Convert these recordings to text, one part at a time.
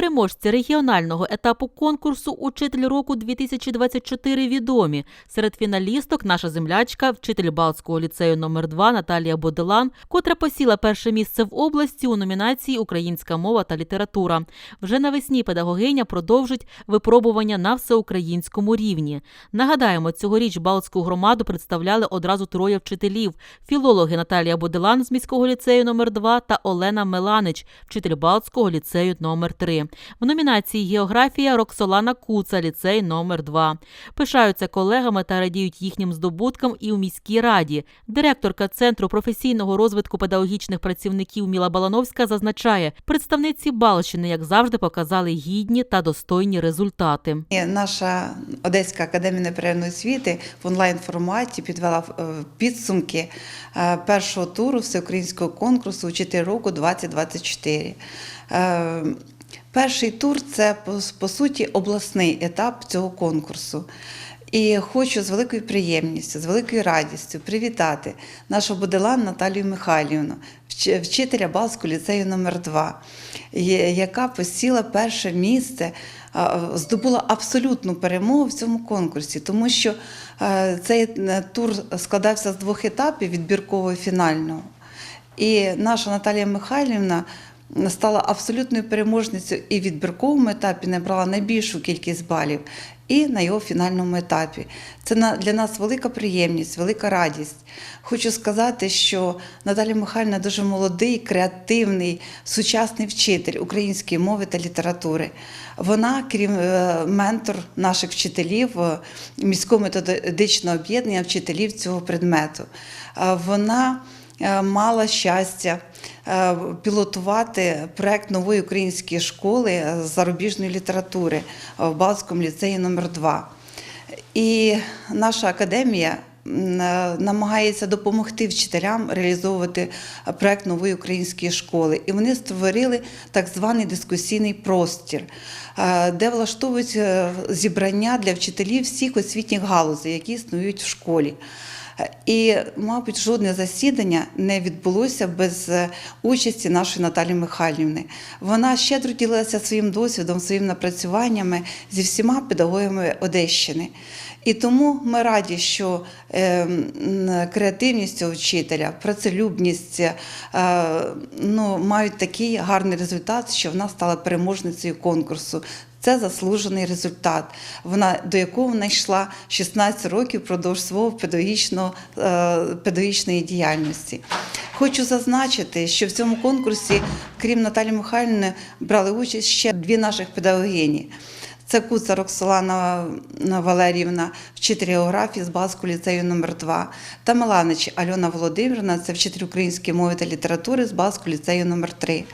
Переможці регіонального етапу конкурсу Учитель року 2024 відомі. Серед фіналісток наша землячка, вчитель Балтського ліцею номер 2 Наталія Боделан, котра посіла перше місце в області у номінації Українська мова та література. Вже навесні педагогиня продовжить випробування на всеукраїнському рівні. Нагадаємо, цьогоріч Балтську громаду представляли одразу троє вчителів: філологи Наталія Боделан з міського ліцею номер 2 та Олена Меланич, вчитель Балтського ліцею номер 3 В номінації Географія Роксолана Куца, ліцей номер 2 Пишаються колегами та радіють їхнім здобуткам і у міській раді. Директорка Центру професійного розвитку педагогічних працівників Міла Балановська зазначає, представниці Балщини, як завжди, показали гідні та достойні результати. Наша Одеська академія неперервної освіти в онлайн форматі підвела е, підсумки е, першого туру всеукраїнського конкурсу Учитель року 2024. Перший тур це по, суті обласний етап цього конкурсу. І хочу з великою приємністю, з великою радістю привітати нашу Боделан Наталію Михайлівну, вчителя Балського ліцею номер 2 яка посіла перше місце, здобула абсолютну перемогу в цьому конкурсі, тому що е, цей е, тур складався з двох етапів відбіркового і фінального. І наша Наталія Михайлівна стала абсолютною переможницею і в відбірковому етапі набрала найбільшу кількість балів, і на його фінальному етапі. Це для нас велика приємність, велика радість. Хочу сказати, що Наталія Михайлівна дуже молодий, креативний, сучасний вчитель української мови та літератури. Вона, крім е, ментор наших вчителів е, міського методичного об'єднання вчителів цього предмету. Е, Вона мала щастя пілотувати проект нової української школи е, з зарубіжної літератури в Балтському ліцеї номер 2 І наша академія е, намагається допомогти вчителям реалізовувати е, проект нової української школи. І вони створили так званий дискусійний простір, е, де влаштовують е, зібрання для вчителів всіх освітніх галузей, які існують в школі. І, мабуть, жодне засідання не відбулося без е, участі нашої Наталі Михайлівни. Вона щедро ділилася своїм досвідом, своїми напрацюваннями зі всіма педагогами Одещини. І тому ми раді, що е, креативність вчителя, працелюбність е, ну, мають такий гарний результат, що вона стала переможницею конкурсу. Це заслужений результат, вона до якого вона йшла 16 років впродовж свого е, педагогічної діяльності. Хочу зазначити, що в цьому конкурсі, крім Наталі Михайлівни, брали участь ще дві наших педагогині. Це Куца Роксолана Валеріївна, вчитель географії з Балського ліцею номер 2 та Меланич Альона Володимирівна, це вчитель української мови та літератури з Балського ліцею номер 3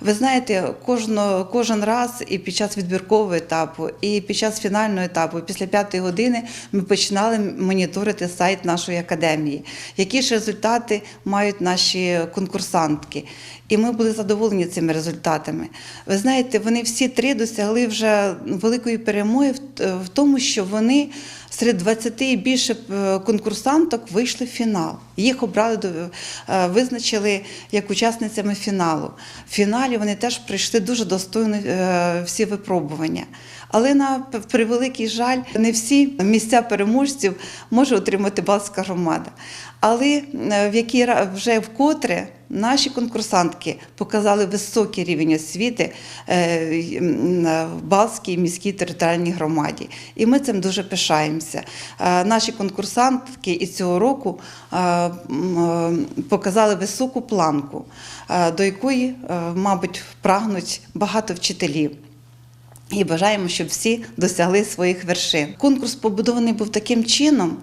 ви знаєте, кожно, кожен раз і під час відбіркового етапу, і під час фінального етапу, після п'ятої години ми починали моніторити сайт нашої академії, які ж результати мають наші конкурсантки. І ми були задоволені цими результатами. Ви знаєте, вони всі три досягли вже великої перемоги в, тому, що вони серед 20 і більше е, конкурсанток вийшли в фінал. Їх обрали е, визначили як учасницями фіналу. В фіналі вони теж прийшли дуже достойно е, всі випробування. Але на превеликий жаль, не всі місця переможців може отримати Балтська громада. Але е, в якій вже вкотре наші конкурсантки показали високий рівень освіти е, в Балтській міській територіальній громаді. І ми цим дуже пишаємося. Е, Наші конкурсантки і цього року е, е, показали високу планку, е, до якої, е, мабуть, прагнуть багато вчителів. І бажаємо, щоб всі досягли своїх вершин. Конкурс побудований був таким чином,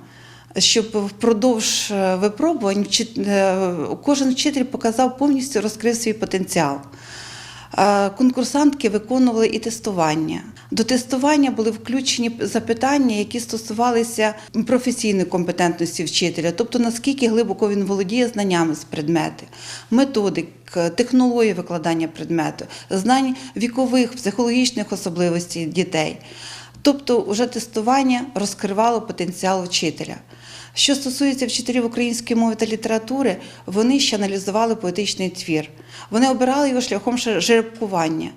щоб впродовж е, випробувань е, кожен вчитель показав повністю розкрив свій потенціал. Е, Конкурсантки виконували і тестування. До тестування були включені запитання, які стосувалися професійної компетентності вчителя, тобто наскільки глибоко він володіє знаннями з предмету, методик, технології викладання предмету, знань вікових, психологічних особливостей дітей. Тобто, вже тестування розкривало потенціал вчителя. Що стосується вчителів української мови та літератури, вони ще аналізували поетичний твір. Вони обирали його шляхом жеребкування.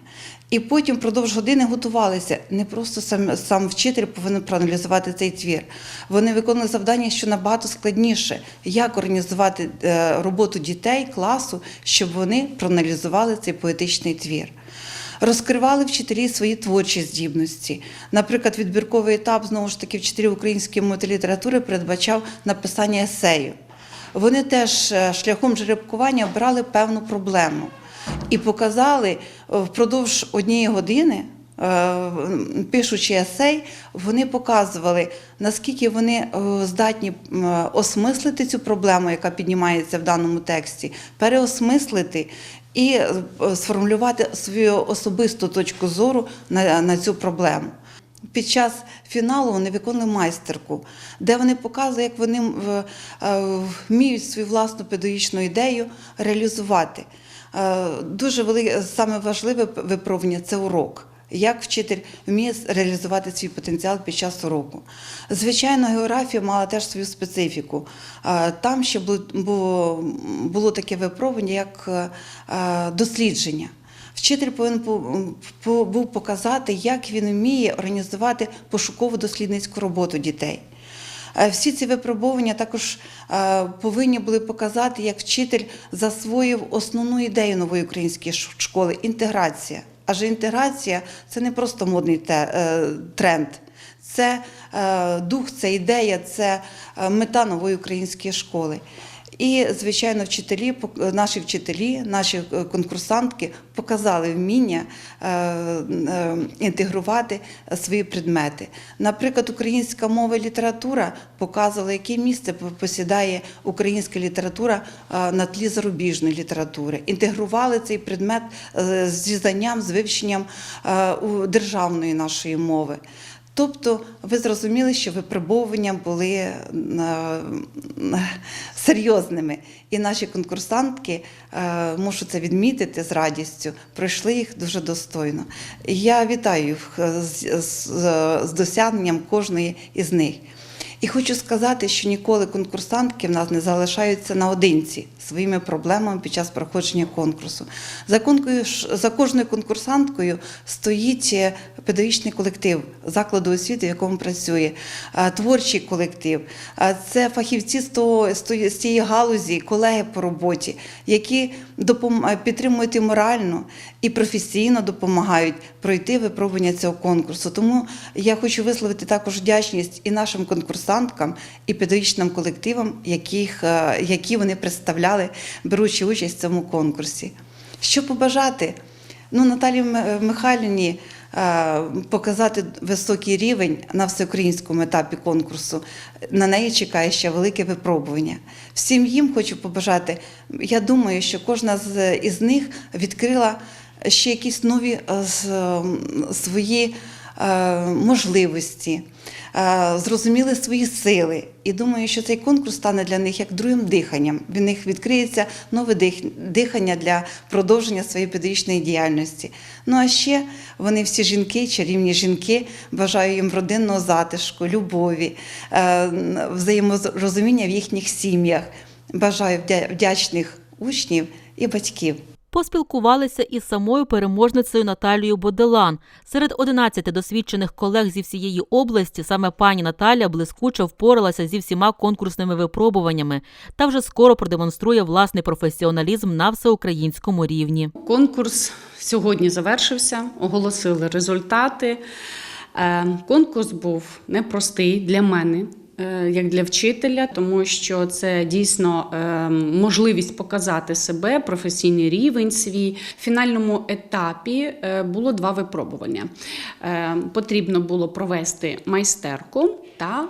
І потім впродовж години готувалися. Не просто сам, сам вчитель повинен проаналізувати цей твір. Вони виконували завдання, що набагато складніше, як організувати е, роботу дітей, класу, щоб вони проаналізували цей поетичний твір. Розкривали вчителі свої творчі здібності. Наприклад, відбірковий етап знову ж таки вчителів української літератури передбачав написання есею. Вони теж е, шляхом жеребкування обрали певну проблему і показали впродовж однієї години. е, Пишучи есей, вони показували, наскільки вони е, здатні осмислити цю проблему, яка піднімається в даному тексті, переосмислити і е, сформулювати свою особисту точку зору на, на цю проблему. Під час фіналу вони виконали майстерку, де вони показують, як вони вміють свою власну педагогічну ідею реалізувати. Е, Дуже велике, саме важливе випробування це урок. Як вчитель вміє реалізувати свій потенціал під час уроку. Звичайно, географія мала теж свою специфіку. Е, Там ще було, було, таке випробування, як е, дослідження. Вчитель повинен бу- бу- був показати, як він вміє організувати пошукову дослідницьку роботу дітей. Е, Всі ці випробування також е, повинні були показати, як вчитель засвоїв основну ідею нової української школи інтеграція. Адже інтеграція це не просто модний е, тренд, це дух, це ідея, це мета нової української школи. І, звичайно, вчителі, наші вчителі, наші е, конкурсантки показали вміння е, е, інтегрувати свої предмети. Наприклад, українська мова і література показувала, яке місце посідає українська література на тлі зарубіжної літератури. Інтегрували цей предмет е, зізнанням, з вивченням державної нашої мови. Тобто ви зрозуміли, що випробовування були е, серйозними, і наші конкурсантки, е, мушу це відмітити з радістю, пройшли їх дуже достойно. Я вітаю їх е, з досягненням кожної із них. І хочу сказати, що ніколи конкурсантки в нас не залишаються наодинці своїми проблемами під час проходження конкурсу. За, конкурс- за кожною конкурсанткою стоїть е, педагогічний колектив закладу освіти, в якому працює, е, творчий колектив. Е, Це фахівці з, того, з цієї галузі, колеги по роботі, які підтримують і морально, і професійно допомагають пройти випробування цього конкурсу. Тому я хочу висловити також вдячність і нашим конкурсанткам, і педагогічним колективам, яких, е, які вони представляли, беручи участь в цьому конкурсі. Що побажати? Ну, Наталі Михайлівні е, показати високий рівень на всеукраїнському етапі конкурсу. На неї чекає ще велике випробування. Всім їм хочу побажати. Я думаю, що кожна з із них відкрила ще якісь нові е, свої е, можливості, е, зрозуміли свої сили. І думаю, що цей конкурс стане для них як другим диханням. В них відкриється нове дихання для продовження своєї педагогічної діяльності. Ну а ще вони всі жінки, чарівні жінки. Бажаю їм родинного затишку, любові, е, взаєморозуміння в їхніх сім'ях. Бажаю вдячних учнів і батьків. Поспілкувалися із самою переможницею Наталією Боделан. Серед 11 досвідчених колег зі всієї області саме пані Наталія блискуче впоралася зі всіма конкурсними випробуваннями та вже скоро продемонструє власний професіоналізм на всеукраїнському рівні. Конкурс сьогодні завершився, оголосили результати. Е, Конкурс був непростий для мене. Е, Як для вчителя, тому що це дійсно е, можливість показати себе, професійний рівень свій. В фінальному етапі е, було два випробування. Потрібно було провести майстерку та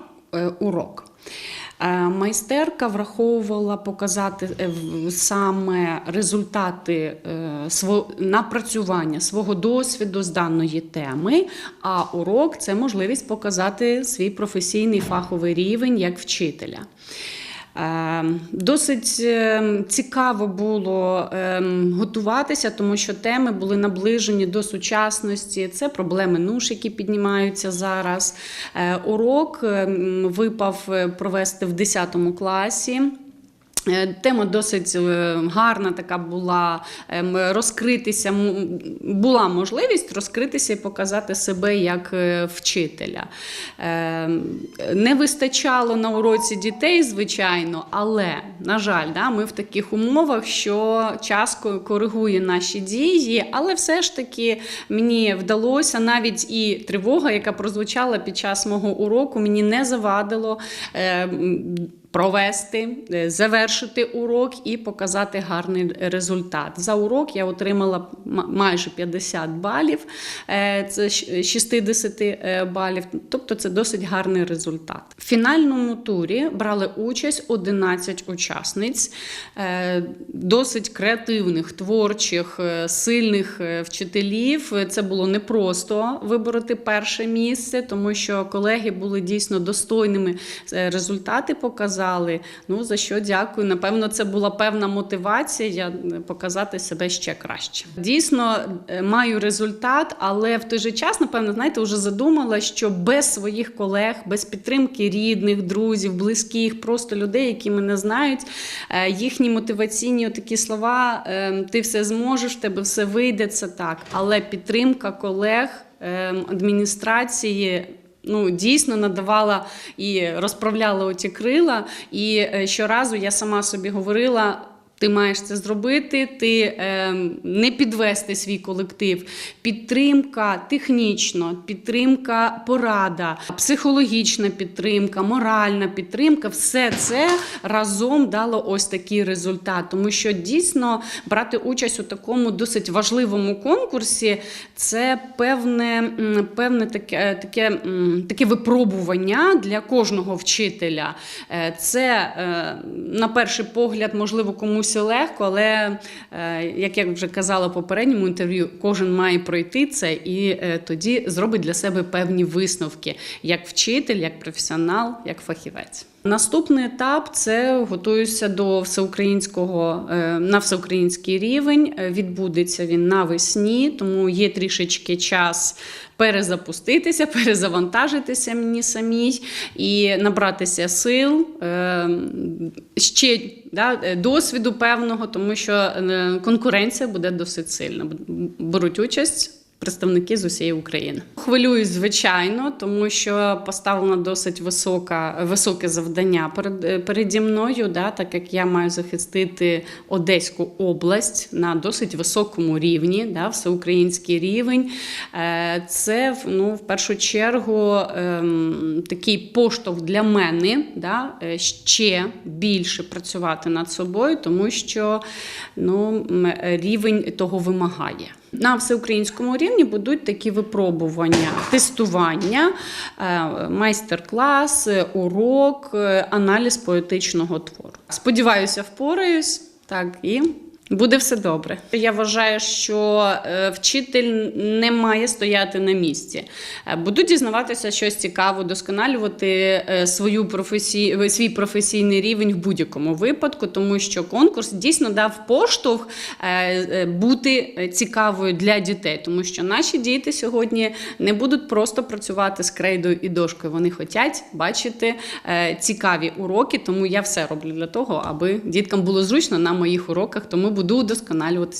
урок. Е, Майстерка враховувала показати е, саме результати е, напрацювання свого досвіду з даної теми. А урок це можливість показати свій професійний фаховий рівень як вчителя. Е, Досить е, цікаво було е, готуватися, тому що теми були наближені до сучасності. Це проблеми НУШ, які піднімаються зараз. Е, Урок випав е, провести в 10 класі. Е, Тема досить е, гарна, така була ем, розкритися. Була можливість розкритися і показати себе як е, вчителя. Ем, Не вистачало на уроці дітей, звичайно, але, на жаль, да, ми в таких умовах, що час коригує наші дії, але все ж таки мені вдалося навіть і тривога, яка прозвучала під час мого уроку, мені не завадило. Провести, е, завершити урок і показати гарний результат. За урок я отримала майже 50 балів, е, це 60 е, балів, тобто це досить гарний результат. В фінальному турі брали участь 11 учасниць, досить креативних, творчих, сильних вчителів. Це було непросто вибороти перше місце, тому що колеги були дійсно достойними, результати показали. Ну за що дякую. Напевно, це була певна мотивація е, показати себе ще краще. Дійсно, е, маю результат, але в той же час, напевно, знаєте, вже задумала, що без своїх колег, без підтримки рідних, друзів, близьких, просто людей, які мене знають, е, їхні мотиваційні такі слова: е, ти все зможеш, в тебе все вийде, це так. Але підтримка колег, е, адміністрації. Ну, дійсно надавала і розправляла оті крила. І е, щоразу я сама собі говорила. Ти маєш це зробити, ти е, не підвести свій колектив. Підтримка технічно, підтримка порада, психологічна підтримка, моральна підтримка все це разом дало ось такий результат. Тому що дійсно брати участь у такому досить важливому конкурсі це певне, певне таке, таке, таке випробування для кожного вчителя. Е, Це, е, на перший погляд, можливо, комусь і легко, але, е, як я вже казала в попередньому інтерв'ю, кожен має пройти це і е, тоді зробить для себе певні висновки як вчитель, як професіонал, як фахівець. Наступний етап це готуюся до всеукраїнського е, на всеукраїнський рівень. Е, Відбудеться він навесні, тому є трішечки час перезапуститися, перезавантажитися мені самій і набратися сил, е, ще да, досвіду певного, тому що конкуренція буде досить сильна. Беруть участь. Представники з усієї України хвилююсь, звичайно, тому що поставлено досить висока, високе завдання перед переді мною, да, так як я маю захистити Одеську область на досить високому рівні, да, всеукраїнський рівень. Е, Це ну, в першу чергу ем, такий поштовх для мене, да, е, ще більше працювати над собою, тому що ну, рівень того вимагає. На всеукраїнському рівні будуть такі випробування, тестування, е, майстер-клас, урок, е, аналіз поетичного твору. Сподіваюся, впораюсь. Так і. Буде все добре. Я вважаю, що е, вчитель не має стояти на місці. Е, Буду дізнаватися щось цікаве, досконалювати е, свою професій, свій професійний рівень в будь-якому випадку, тому що конкурс дійсно дав поштовх бути цікавою для дітей, тому що наші діти сьогодні не будуть просто працювати з крейдою і дошкою. Вони хочуть бачити цікаві уроки, тому я все роблю для того, аби діткам було зручно на моїх уроках, тому буду удосконалюватися.